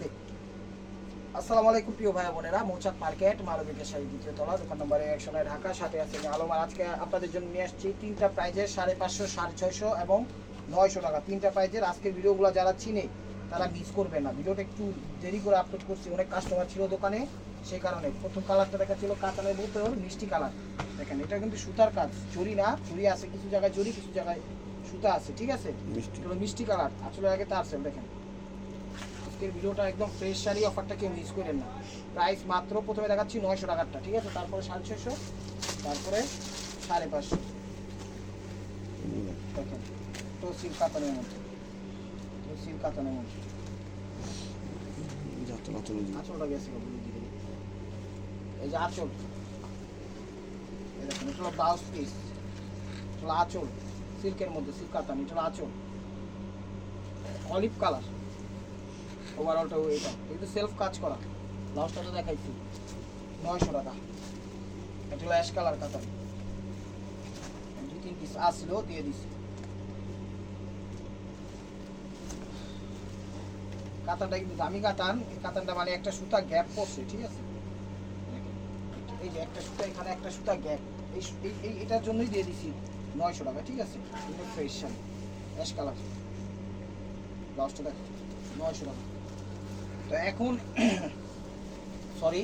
Ready? আসসালামু আলাইকুম প্রিয় ভাই বোনেরা মৌচাক মার্কেট মালবিকের শাড়ি দ্বিতীয় তলা দোকান নম্বরে একশো নয় ঢাকা সাথে আছে আলম। আর আজকে আপনাদের জন্য নিয়ে আসছি তিনটা প্রাইজের সাড়ে পাঁচশো সাড়ে ছয়শো এবং নয়শো টাকা। তিনটা প্রাইজের আজকের ভিডিওগুলো যারা চিনে তারা মিস করবে না। ভিডিওটা একটু দেরি করে আপলোড করছি অনেক কাস্টমার ছিল দোকানে সেই কারণে। প্রথম কালারটা দেখা ছিল কাতানের বলতে হল মিষ্টি কালার দেখেন এটা কিন্তু সুতার কাজ জরি না জরি আছে কিছু জায়গায় জরি কিছু জায়গায় সুতা আছে ঠিক আছে? মিষ্টি। কালার আসলে আগে তার সেল দেখেন। আজকের ভিডিওটা একদম ফ্রেশ শাড়ি অফারটা কেউ মিস করেন না। প্রাইস মাত্র প্রথমে দেখাচ্ছি নয়শো টাকারটা ঠিক আছে? তারপরে সাড়ে ছয়শো তারপরে সাড়ে পাঁচশো। তো সিল কাতানের মধ্যে তো সিল কাতানের মধ্যে। আঁচলটা গেছে এই যে আঁচল। দেখেন এটা হলো ব্লাউজ পিস এটা আঁচল সিল্কের মধ্যে সিল্ক কাতান এটা আঁচল। অলিভ কালার ওভারঅলটা এটা। কিন্তু সেলফ কাজ করা। ব্লাউজটা তো দেখাইছি। নয়শো টাকা। এটা হলো অ্যাশ কালার কাতান দুই তিন পিস আসলো, দিয়ে দিছি। কাতানটা কিন্তু দামি কাতান কাতানটা মানে একটা সুতা গ্যাপ পড়ছে ঠিক আছে? এই যে একটা সুতা, এখানে একটা সুতা গ্যাপ এই এই- এটার জন্যই দিয়ে দিছি নয়শো টাকা, ঠিক আছে? ফ্রেশ শাড়ি অ্যাশ কালার ব্লাউজটা দেখো, নয়শো টাকা। তো এখন সরি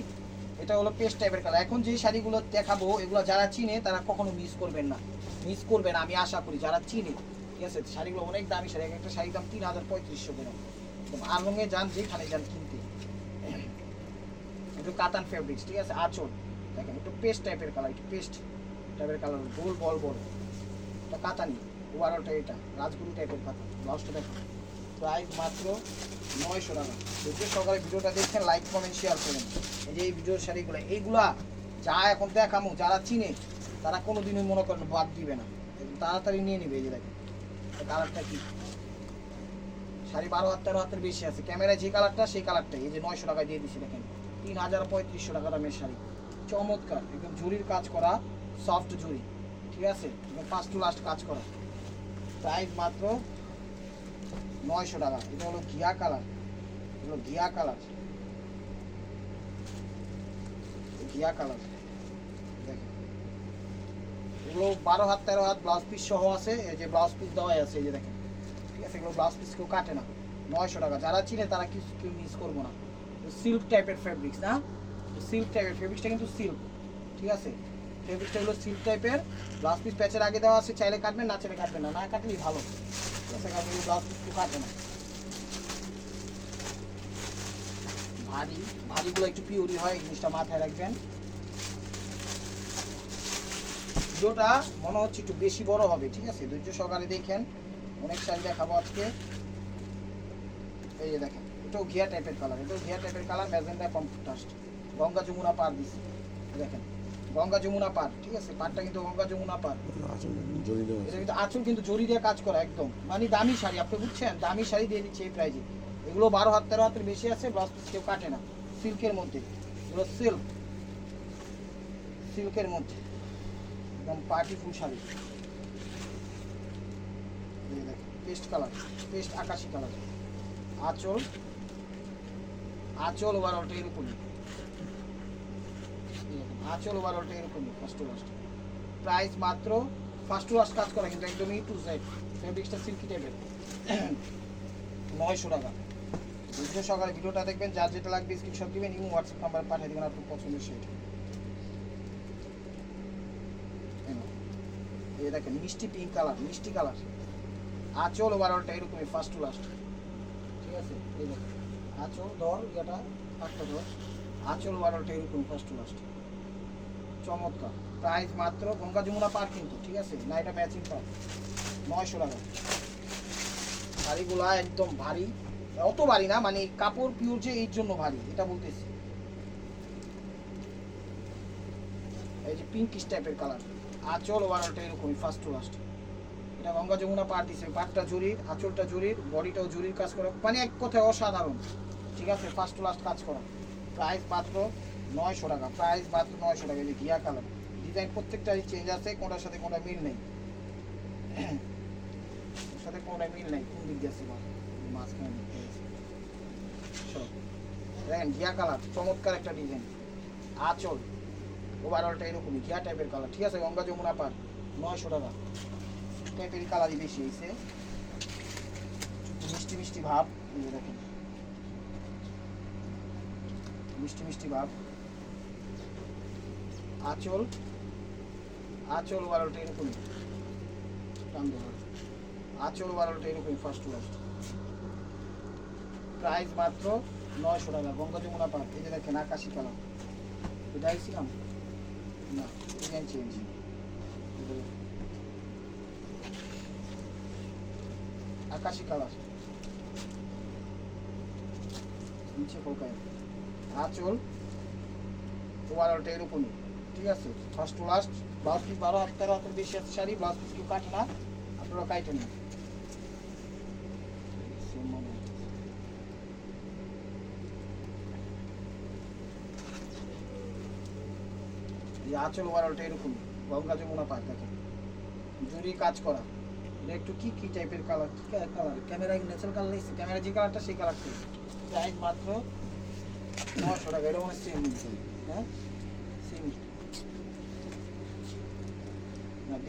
এটা হলো পেস্ট টাইপের কালার এখন যে শাড়িগুলো দেখাবো, এগুলো যারা চিনে, তারা কখনো মিস করবেন না। মিস করবেন, আমি আশা করি, যারা চিনে, ঠিক আছে? শাড়িগুলো অনেক দামি শাড়ি একটা শাড়ির দাম তিন হাজার পঁয়ত্রিশশো করে। আলমে যান, যেখানে যান কিনতে। একটু কাতান ফেব্রিক্স ঠিক আছে? আচল। দেখেন, একটু পেস্ট টাইপের কালার একটু পেস্ট টাইপের কালার গোল, বল বল। কাতানি ওভারঅলটা এটা, রাজগুরু টাইপের কাতান। ব্লাউজটা দেখেন। প্রাইস মাত্র নয়শো টাকা। যদি সকালে ভিডিওটা দেখছেন লাইক কমেন্ট শেয়ার করুন। এই যে এই ভিডিওর শাড়িগুলো, এইগুলা যা এখন দেখামো, যারা চিনে, তারা কোনোদিনই মনে করেন বাদ দিবে না। তাড়াতাড়ি নিয়ে নেবে এই যে দেখেন কালারটা কি? শাড়ি বারো হাত, তেরো হাতের বেশি আছে। ক্যামেরায় যে কালারটা, সেই কালারটাই। এই যে নয়শো টাকায় দিয়ে দিচ্ছি দেখেন। তিন হাজার পঁয়ত্রিশশো টাকা দামের শাড়ি। চমৎকার। একদম ঝুড়ির কাজ করা সফট জুরি ঠিক আছে? একদম ফার্স্ট টু লাস্ট কাজ করা। প্রাইস মাত্র নয়শো টাকা। এটা হলো ঘিয়া কালার। হলো ঘিয়া কালার। ঘিয়া কালার। দেখেন। এগুলো বারো হাত, তেরো হাত ব্লাউজ পিস সহ আছে। এই যে ব্লাউজ পিস দেওয়াই আছে, এই যে দেখেন। ঠিক আছে, এগুলো ব্লাউজ পিস কেউ কাটে না। নয়শো টাকা। যারা চিনে তারা কিছু কেউ মিস করব না। সিল্ক টাইপের ফেব্রিক্স না? সিল্ক টাইপের ফেব্রিক্সটা কিন্তু সিল্ক ঠিক আছে? ফেব্রিক্সটা হলো সিল্ক টাইপের ব্লাউজ পিস প্যাচের আগে দেওয়া আছে, চাইলে কাটবেন না চাইলে কাটবেন না। না কাটলেই ভালো। ঠিক আছে কারণ ব্লাউজ পিস কেউ কাটে না। ভারী, ভারীগুলো একটু পিওরি হয় জিনিসটা মাথায় রাখবেন। ভিডিওটা মনে হচ্ছে একটু বেশি বড় হবে, ঠিক আছে? ধৈর্য সহকারে দেখেন। অনেক শাড়ি দেখাবো আজকে। এই যে দেখেন, এটাও ঘিয়া টাইপের কালার এটাও ঘিয়া টাইপের colour magenta contrast Ganga Jamuna পার দিছি। দেখেন। গঙ্গা যমুনা পার, ঠিক আছে? পারটা কিন্তু গঙ্গা যমুনা পার। এটা কিন্তু আঁচল কিন্তু জরি দিয়ে কাজ করা, একদম। মানে দামি শাড়ি, আপনি বুঝছেন? দামি শাড়ি দিয়ে দিচ্ছে এই প্রাইজে এগুলো বারো হাত, তেরো হাতের বেশি আছে ব্লাউজ পিস কেউ কাটে না, সিল্কের মধ্যে। এগুলো সিল্ক সিল্কের মধ্যে। একদম party full sari. Paste colour paste আকাশি কালার আঁচল আঁচল ওভারঅলটা এরকমই। আঁচল ওভারঅলটা এরকমই ফার্স্ট টু লাস্ট প্রাইস মাত্র ফার্স্ট টু লাস্ট কাজ করা, কিন্তু একদমই টু সাইড ফেব্রিক্সটা সিল্কি টাইপের নয়শো টাকা। বুঝলে সকালে ভিডিওটা দেখবেন, যার যেটা লাগবে স্ক্রিনশট দিবেন, ইমো হোয়াটসঅ্যাপ নাম্বার পাঠিয়ে দেবেন আপনার পছন্দের সেট এই দেখেন, মিষ্টি পিঙ্ক কালার মিষ্টি কালার আঁচল ওভারঅলটা এরকমই ফার্স্ট টু লাস্ট ঠিক আছে? এই দেখেন। আঁচল ধর এটা একটা ধর। আঁচল ওভারঅলটা এরকম ফার্স্ট টু লাস্ট চমৎকার। প্রাইস মাত্র গঙ্গা যমুনা পার কিন্তু, ঠিক আছে? না, এটা ম্যাচিং পার। নয়শো টাকা। শাড়িগুলা একদম ভারী। অত ভারী না মানে কাপড় পিওর যে এই জন্য ভারী, এটা বলতেছি। এই যে পিঙ্কিশ টাইপের কালার আঁচল ওভারঅলটা এরকমই ফার্স্ট টু লাস্ট এটা গঙ্গা যমুনা পার দিছে, পাটটা জরির আঁচলটা জরির বডিটাও জরির কাজ করা। মানে এক কথায় অসাধারণ। ঠিক আছে ফার্স্ট টু লাস্ট কাজ করা। প্রাইস মাত্র নয়শো টাকা প্রাইস মাত্র নয়শো টাকা যে ঘিয়া কালার ডিজাইন প্রত্যেকটারই চেঞ্জ আছে, কোনটার সাথে কোনটা মিল নেই। সাথে কোনটা মিল নেই, কোন দিক আছে মাঝখানে দেখেন, ঘিয়া কালার চমৎকার একটা ডিজাইন আঁচল ওভারঅলটা এরকমই, ঘিয়া টাইপের কালার ঠিক আছে, গঙ্গা যমুনা পার, নয়শো টাকা। টাইপের কালারই বেশি হয়েছে। মিষ্টি মিষ্টি ভাব দেখেন। মিষ্টি মিষ্টি ভাব। আঁচল আঁচল এরকমই। টান দেবো আঁচল ওভারঅলটা এরকমই ফার্স্ট টু লাস্ট প্রাইস মাত্র নয়শো টাকা, গঙ্গা যমুনা পার্ক। এই যে দেখেন, আকাশি কালার। এটা আইছিলাম না? Design change. আকাশি কালার। নিচে কোকায় আঁচল ওভারঅলটা এরকমই। ঠিক আছে? First to last blouse piece বারো হাত তেরো হাতের বেশি আছে শাড়ি ব্লাউজ পিস কেউ কাটে না, আপনারা কাটেন না আঁচল ওভারঅলটা এরকম গঙ্গা যমুনা পার্ক দেখেন। জুড়ি কাজ করা। এটা একটু কি কি টাইপের colour colour camera natural colour নিচ্ছে ক্যামেরা যে কালারটা সেই কালারটা প্রাইস মাত্র নশো টাকা, এটা হচ্ছে হ্যাঁ সেম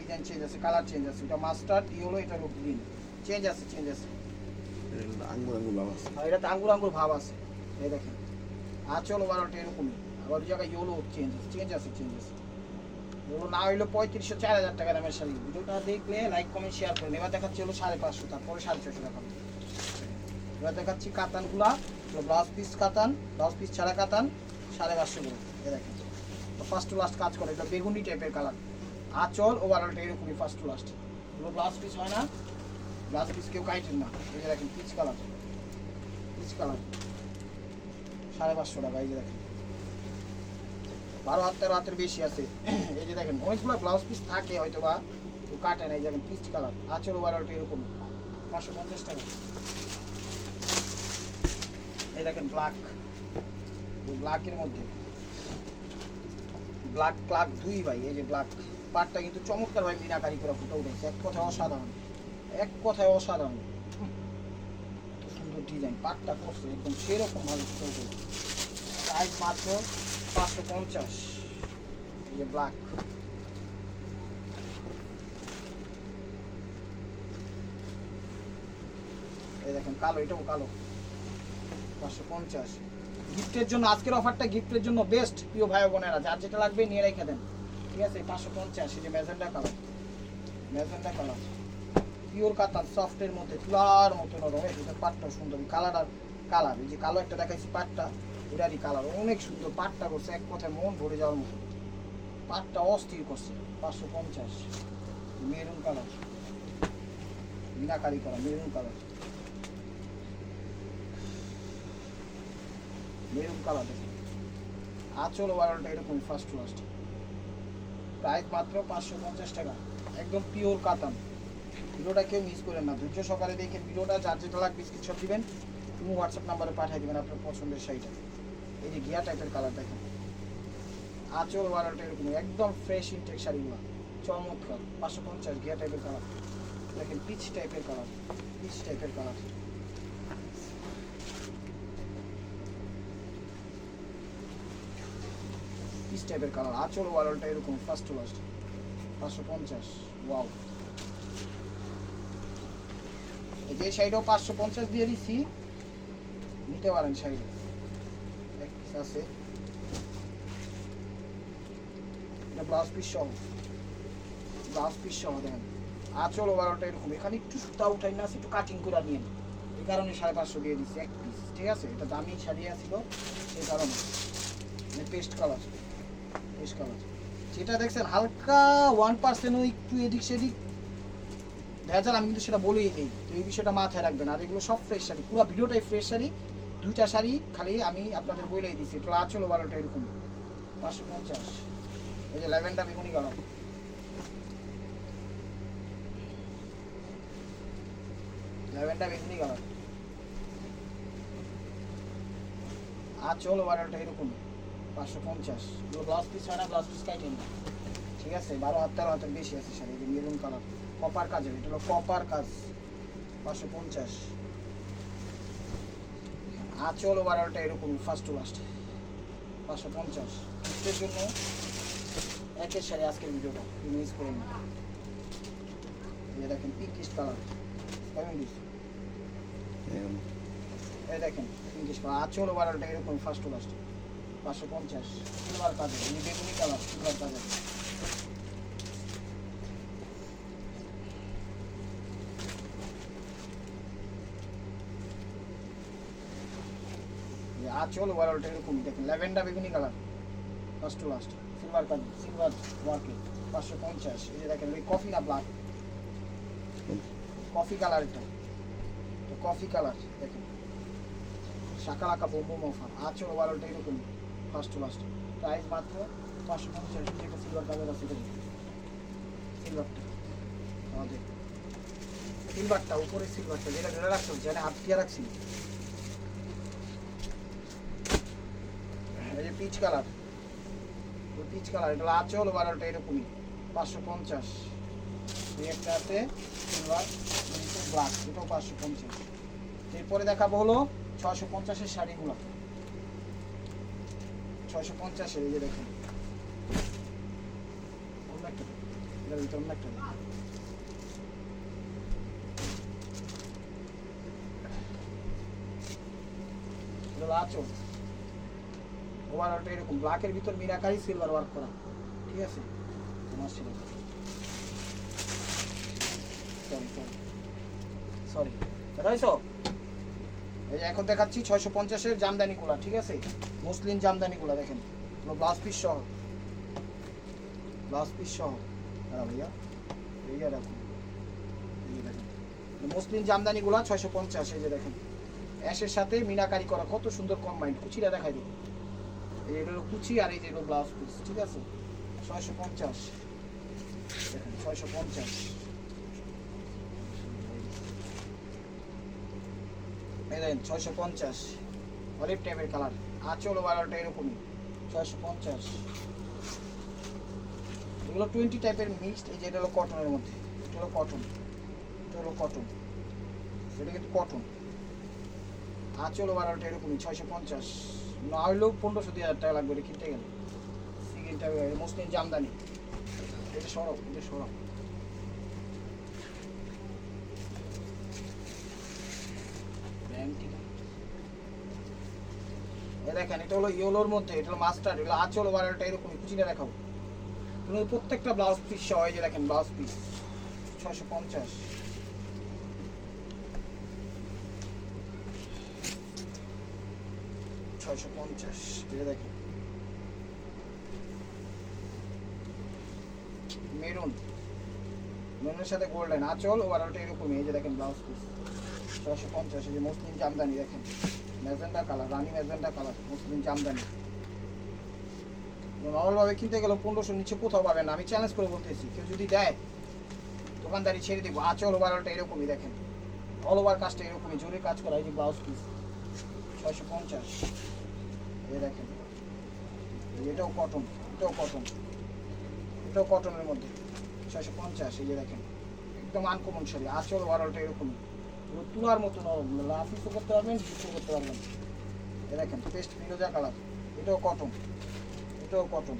ডিজাইন চেঞ্জ আছে কালার চেঞ্জ আছে এটা মাস্টার্ড ইয়েলো এটা হলো গ্রিন চেঞ্জ আছে চেঞ্জ আছে আঙ্গুর আঙ্গুর লাভ আছে। আর এটাতে আঙ্গুর আঙ্গুর ভাব আছে। এই দেখেন। আঁচল ওভারঅলটা এরকমই। আবার ওই জায়গায় ইয়েলো চেঞ্জ আছে। চেঞ্জ আছে চেঞ্জ আছে এগুলো না হইল পঁয়ত্রিশশো চার হাজার টাকা দামের শাড়ি। ভিডিওটা দেখলে লাইক কমেন্ট শেয়ার করেন এবার দেখাচ্ছি হলো সাড়ে পাঁচশো তারপরে সাড়ে ছশো টাকা। এবার দেখাচ্ছি কাতানগুলা। ব্লাউজ পিস কাতান ব্লাউজ পিস ছাড়া কাতান সাড়ে পাঁচশো করে। এ দেখেন। ফার্স্ট টু লাস্ট কাজ করে। এটা বেগুনি টাইপের কালার আঁচল ওভারঅলটা এরকমই ফার্স্ট টু লাস্ট এগুলো ব্লাউজ পিস হয় না। ব্লাউজ পিস কেউ কাইটেন না। এই যে দেখেন পিচ কালার পিচ কালার সাড়ে পাঁচশো টাকা, এই যে দেখেন। বারো হাত, তেরো হাতের বেশি আছে। এই যে দেখেন, অনেকগুলো ব্লাউজ পিস থাকে হয়তো বা কাটে না এই দেখেন পিচ কালার আচর ওভারঅলটা এরকম। পাঁচশো পঞ্চাশ টাকা। এই দেখেন ব্ল্যাক ব্ল্যাকের মধ্যে। ব্ল্যাক ক্লাক দুই ভাই, এই যে ব্ল্যাক পাটটা কিন্তু চমৎকার ভাই মিনাকারি করে ফুটে উঠেছে। এক কথায় অসাধারণ। এক কথায় অসাধারণ। সুন্দর ডিজাইন পাটটা করছে একদম সেরকম ভাবে ফুটে উঠেছে। প্রাইস মাত্র পাঁচশো পঞ্চাশ। যে ব্ল্যাক এই দেখেন, কালো, এটাও কালো। পাঁচশো পঞ্চাশ। গিফটের জন্য, আজকের অফারটা গিফটের জন্য বেস্ট প্রিয় ভাই বোনেরা। যার যেটা লাগবে নিয়ে রেখে দেন। ঠিক আছে, পাঁচশো পঞ্চাশ যে magenta colour. Magenta colour. Pure কাতান সফটের মধ্যে তুলার মতো নরম যে পাটটা সুন্দর কালার আর কালার এই যে কালো একটা দেখাইছি পাটটা এটারই কালার অনেক সুন্দর, পাটটা করছে, এক কথায় মন ভরে যাওয়ার মতো। পাটটা অস্থির করছে, পাঁচশো পঞ্চাশ। মেরুন কালার মিনাকারি করা মেরুন কালার মেরুন কালার দেখুন। আঁচল ওয়ারলটা এরকম ফার্স্ট ফার্স্ট প্রাইস মাত্র পাঁচশো পঞ্চাশ টাকা। একদম পিওর কাতান। ভিডিওটা কেউ মিস করেন না। ধৈর্য সকালে দেখে ভিডিওটা। যার যেটা লাগবে স্ক্রিনশট দিবেন। তুমি হোয়াটসঅ্যাপ নাম্বারে পাঠিয়ে দেবেন আপনার পছন্দের শাড়িটা। এই যে গিয়া টাইপের কালার দেখেন। আঁচল ওয়ারলটা এরকম একদম ফ্রেশ ইনটেক শাড়িগুলো। চমৎকার। পাঁচশো পঞ্চাশ গিয়া টাইপের কালার দেখেন পিচ টাইপের কালার পিচ টাইপের কালার পিস টাইপের কালার আঁচল ওয়ারলটা এরকম ফার্স্ট টু পাঁচশো পঞ্চাশ। ওয়াও এই যে শাড়িটাও পাঁচশো পঞ্চাশ দিয়ে দিচ্ছি নিতে পারেন piece আছে। এটা ব্লাউজ পিস সহ। ব্লাউজ পিস সহ, দেখেন। আঁচল ওভারঅলটা এরকম। এখানে একটু সুতা উঠাই না আছে, একটু কাটিং করে নিয়ে। এই কারণে সাড়ে পাঁচশো দিয়ে দিচ্ছি এক পিস ঠিক আছে? এটা দামি শাড়ি আছিল, সেই কারণে। পেস্ট কালার যেটা দেখছেন, হালকা ওয়ান পার্সেন্টও একটু এদিক সেদিক। যাক, আমি কিন্তু সেটা বলেই দিই। তো এই বিষয়টা মাথায় রাখবেন। আর এগুলো সব ফ্রেশ শাড়ি। পুরো ভিডিওটাই ফ্রেশ শাড়ি। দুইটা শাড়ি খালি আমি আপনাদের বলেই দিচ্ছি। একটু আঁচল বারোটা এরকম। পাঁচশো পঞ্চাশ। এই যে ল্যাভেন্ডার বেগুনি কালার ল্যাভেন্ডার বেগুনি কালার আঁচল বারোটা এরকম। পাঁচশো পঞ্চাশ। ব্লাউজ পিস হয় না ব্লাউজ পিস কাইটেন না। ঠিক আছে? বারো হাত তেরো হাতের বেশি আছে শাড়ি মেরুন কালার কপার কাজের এটা হলো কপার কাজ। পাঁচশো পঞ্চাশ। আঁচল ওভারঅলটা এরকমই ফার্স্ট টু লাস্ট পাঁচশো পঞ্চাশ। এর জন্য একের সাথে আজকের ভিডিওটা মিস করে না দেখেন পিঙ্কিশ কালার এরকম এই দেখেন পিঙ্কিশ কালার আঁচল ওভারঅলটা এরকম ফার্স্ট টু লাস্ট পাঁচশো পঞ্চাশ। সিলভার কাজে এই বেগুনি কালার সিলভার কাজে আঁচল ওভারঅলটা এরকম দেখেন, ল্যাভেন্ডার বেগুনি colour first to last silver colour silver ওয়ার্কে পাঁচশো পঞ্চাশ। এই দেখেন কফি না ব্ল্যাক কফি কালার এটা। কফি কালার দেখেন। শাকালাকা বোম্বো অফার আঁচল ওভারঅলটা এরকম ফার্স্ট টু লাস্ট প্রাইস মাত্র পাঁচশো পঞ্চাশ যেটা সিলভার কালার আছে সিলভারটা আমাদের। সিলভারটা উপরে সিলভারটা যেটা ধরে রাখছো যেটা হাত দিয়ে রাখছি। এই যে পিচ কালার পিচ কালার এটা আঁচল ওভারঅলটা এরকমই। পাঁচশো পঞ্চাশ। এই একটা আছে সিলভার ব্ল্যাক এটাও পাঁচশো পঞ্চাশ। এরপরে দেখাবো হলো ছশো পঞ্চাশের শাড়িগুলো। ছশো পঞ্চাশের এই যে দেখুন। অন্য একটা অন্য একটা। হলো ওভারঅলটা এরকম। ব্ল্যাকের ভিতর মিনাকারি সিলভার ওয়ার্ক করা। ঠিক আছে? আমার ছিল সরি সরি সরি এই এখন দেখাচ্ছি ছয়শো পঞ্চাশের জামদানি জামদানিগুলা ঠিক আছে? মুসলিম জামদানিগুলা দেখেন। ব্লাউজ পিস সহ। ব্লাউজ পিস সহ। দাঁড়া ভাইয়া। দেখেন। মুসলিম জামদানিগুলা ছয়শো পঞ্চাশ, এই যে দেখেন। অ্যাশের সাথে মিনাকারি করা কত সুন্দর কম্বাইন্ড কুচিটা দেখাই দিই। এই হলো কুচি আর এই যে হলো ব্লাউজ পিস ঠিক আছে? ছয়শো পঞ্চাশ। দেখেন, ছয়শো পঞ্চাশ এই দেখেন, ছয়শো পঞ্চাশ। অলিভ টাইপের কালার। আঁচল বারোটা এরকমই। ছয়শো পঞ্চাশ। এগুলো টোয়েন্টি টাইপের মিক্সড এই যে এটা হলো কটনের মধ্যে। এটা হলো কটন এটা হলো কটন এটা কিন্তু কটন আঁচল বারোটা এরকমই, ছয়শো পঞ্চাশ। না হইলেও পনেরোশো, দুই হাজার টাকা লাগবে, এটা কিনতে গেলে। সিগিনটা মুসলিম জামদানি। এটা সরব এটা সরব। এ দেখেন, এটা হলো ইয়েলোর মধ্যে, এটা হলো মাস্টার এগুলো আঁচল ওভারটা এরকম কুচিটা দেখাবো। এগুলো প্রত্যেকটা ব্লাউজ পিস সহ, এই যে দেখেন ব্লাউজ পিস ছশো পঞ্চাশ। ছয়শো পঞ্চাশ এটা দেখেন। মেরুন, মেরুনের সাথে গোল্ডেন, আঁচল ওভারটা এরকমই, এই যে দেখেন ব্লাউজ পিস ছশো পঞ্চাশ, এই যে মুসলিম জামদানি, দেখেন। ম্যাজেন্ডা কালার, রানি ম্যাজেন্ডা কালার, মুসলিম জামদানি। নর্মালভাবে কিনতে গেলে পনেরোশো নিচে কোথাও পাবেন না। আমি চ্যালেঞ্জ করে বলতেছি, কেউ যদি দেয়, দোকানদারি ছেড়ে দিব। আঁচল ওভারঅলটা এরকমই দেখেন। অল ওভার কাজটা এরকমই। জোরে কাজ করা, এই যে ব্লাউজ পিস ছয়শো পঞ্চাশ। এই দেখেন। এটাও কটন এটাও কটন এটাও কটনের মধ্যে, ছয়শো পঞ্চাশ। এই যে দেখেন, একদম আনকমন শাড়ি। আঁচল ওভারঅলটা এরকমই। তুলার মতো নরম লাফিসও করতে পারবেন কিছু করতে পারবেন দেখেন পেস্ট ফিরোজা কালার এটাও কটন এটাও কটন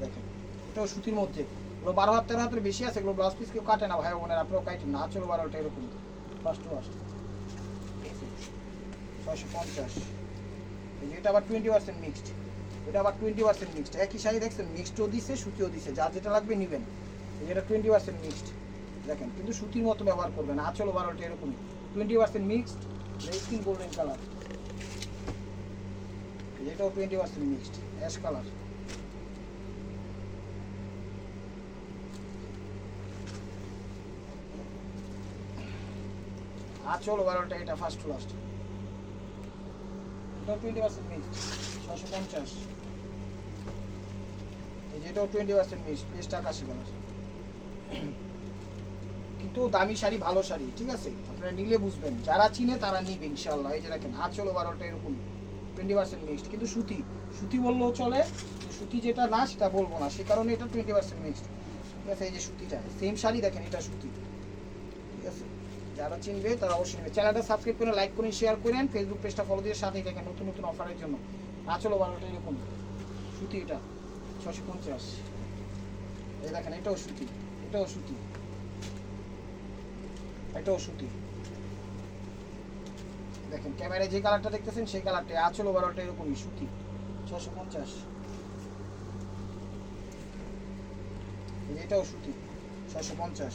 দেখেন, এটাও সুতির মধ্যে। এগুলো বারো হাত, তেরো হাতের বেশি আছে, এগুলো ব্লাউজ পিস কেউ কাটে না, ভাই বোনের আপনারাও কাটেন না, আচল বারোটা এরকম। ফার্স্ট ফার্স্ট ছয়শো পঞ্চাশ। এটা আবার টোয়েন্টি পার্সেন্ট মিক্সড এটা আবার টোয়েন্টি পার্সেন্ট মিক্সড একই শাড়ি দেখছেন মিক্সডও দিছে, সুতিও দিছে যা যেটা লাগবে নেবেন। এটা টোয়েন্টি পার্সেন্ট মিক্সড দেখেন, কিন্তু সুতির মতো ব্যবহার করবেন, আঁচল বারোটা এরকমই। Twenty percent mixed skin golden colour এটাও twenty percent mixed ash colour আঁচল বারোটা এটা ফার্স্ট টু লাস্ট এটাও টোয়েন্টি পার্সেন্ট মিক্সড ছশো পঞ্চাশ। এই যেটাও টোয়েন্টি পার্সেন্ট মিক্সড পেস্ট আকাশি কালার কিন্তু দামি শাড়ি, ভালো শাড়ি, ঠিক আছে? আপনারা নিলে বুঝবেন। যারা চিনে তারা নিবে ইনশাল্লাহ এই যে দেখেন আঁচল বারোটা এরকম টোয়েন্টি পার্সেন্ট মিক্সড কিন্তু সুতি সুতি বললেও চলে, সুতি যেটা না, সেটা বলব না। সে কারণে এটা টোয়েন্টি পার্সেন্ট মিক্সড ঠিক আছে, এই যে সুতিটা সেম শাড়ি দেখেন, এটা সুতি। ঠিক আছে? যারা চিনবে, তারা অবশ্যই নেবে। চ্যানেলটা সাবস্ক্রাইব করে লাইক করুন শেয়ার করেন ফেসবুক পেজটা ফলো দিয়ে সাথেই দেখেন নতুন নতুন অফারের জন্য। আচলো বারোটা এরকম, সুতি এটা ছশো পঞ্চাশ। এই দেখেন, এটাও সুতি এটাও সুতি। এটাও সুতি দেখেন, ক্যামেরায় যে কালারটা দেখতেছেন, সেই কালারটা আচলো বারোটা এরকমই সুতি ছশো পঞ্চাশ। এটাও সুতি ছশো পঞ্চাশ।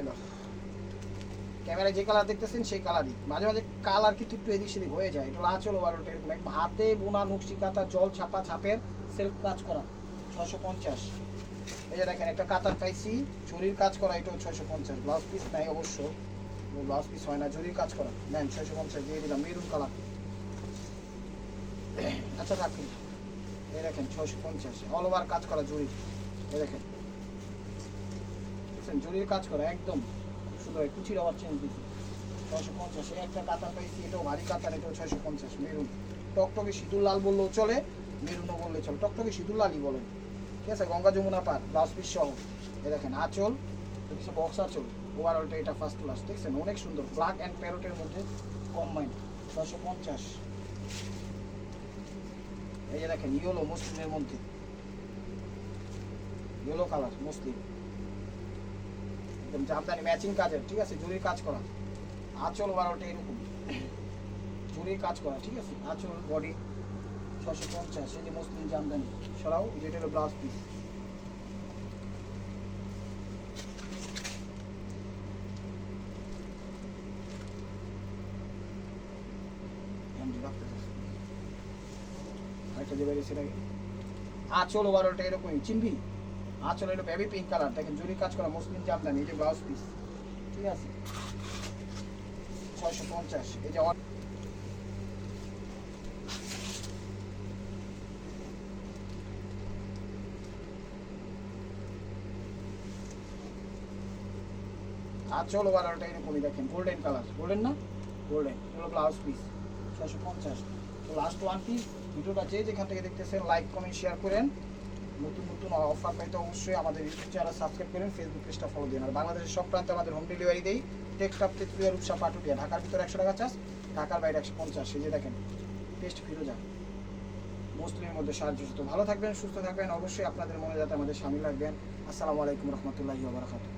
এলো ক্যামেরায় যে কালার দেখতেছেন, সেই কালারই মাঝে মাঝে কালার কিন্তু একটু এদিক সেদিক হয়ে যায়। এটা আচলো বারোটা এরকম। হাতে বোনা, নকশি কাতা জল ছাপা ছাপের সেলফ কাজ করা। ছশো পঞ্চাশ। এই যে দেখেন, একটা কাতার পাইছি জরির কাজ করা এটাও ছয়শো পঞ্চাশ। ব্লাউজ পিস নাই অবশ্য ব্লাউজ পিস হয় না জরির কাজ করা। নেন, ছয়শো পঞ্চাশ দিয়ে দিলাম মেরুন কালার আচ্ছা রাখুন এই দেখেন, ছয়শো পঞ্চাশ অল ওভার কাজ করা জরি এই দেখেন। দেখছেন জরির কাজ করা, একদম। সুন্দর। কুচির আবার চেঞ্জ দিচ্ছি ছয়শো পঞ্চাশ একটা কাতার পাইছি, এটাও ভারী কাতার, এটাও ছয়শো পঞ্চাশ মেরুন টকটকে সিঁদুর লাল বললেও চলে মেরুনও বললে চলে। টকটকে সিঁদুর লালই বলেন ঠিক আছে, গঙ্গা যমুনা পার ব্লাউজ পিস সহ এই দেখেন, আঁচল কিছু বক্স আঁচল ওভারঅলটা এটা ফার্স্ট ক্লাস ঠিক আছে? অনেক সুন্দর ব্ল্যাক অ্যান্ড প্যারোটের মধ্যে কম্বাইন ছশো পঞ্চাশ। এই যে দেখেন ইয়েলো মুসলিমের মধ্যে। ইয়েলো কালার মুসলিম একদম জামদানি ম্যাচিং কাজের, ঠিক আছে? জরির কাজ করা। আঁচল বারোটা এরকম। জরির কাজ করা, ঠিক আছে? আঁচল বডি ছশো পঞ্চাশ এই যে মুসলিম জামদানি। সরাও যেটা হলো ব্লাউজ পিস। আরেকটা যে বেরিয়েছে নাকি আঁচল ওভারঅলটা এরকমই, চিনবি? আঁচল হলো বেবি পিঙ্ক কালার দেখেন জরি কাজ করা মুসলিম জামদানি এই যে ব্লাউজ পিস। ঠিক আছে? ছয়শো পঞ্চাশ, এই যে আঁচল ওভারঅলটা এরকমই দেখেন গোল্ডেন কালার গোল্ডেন না? গোল্ডেন হলো ব্লাউজ পিস ছশো পঞ্চাশ। তো লাস্ট ওয়ান পিস ভিডিওটা যে যেখান থেকে দেখতেছেন লাইক কমেন্ট শেয়ার করেন। নতুন নতুন অফার পাইতে অবশ্যই আমাদের ইউটিউব চ্যানেল সাবস্ক্রাইব করেন ফেসবুক পেজটা ফলো দিন আর বাংলাদেশের সব প্রান্তে আমাদের হোম ডেলিভারি দেই। টেকটপ তেতুলিয়া রূপসা পাটুলিয়া ঢাকার ভিতরে একশো টাকা চার্জ, ঢাকার বাইরে একশো পঞ্চাশ। যে দেখেন টেস্ট ফিরোজা মুসলিমের মধ্যে সাহায্য তো ভালো থাকবেন, সুস্থ থাকবেন। অবশ্যই আপনাদের মনে যাতে আমাদের সামিল রাখবেন। আসসালামু আলাইকুম রহমতুল্লাহি ওবরাকাতুহ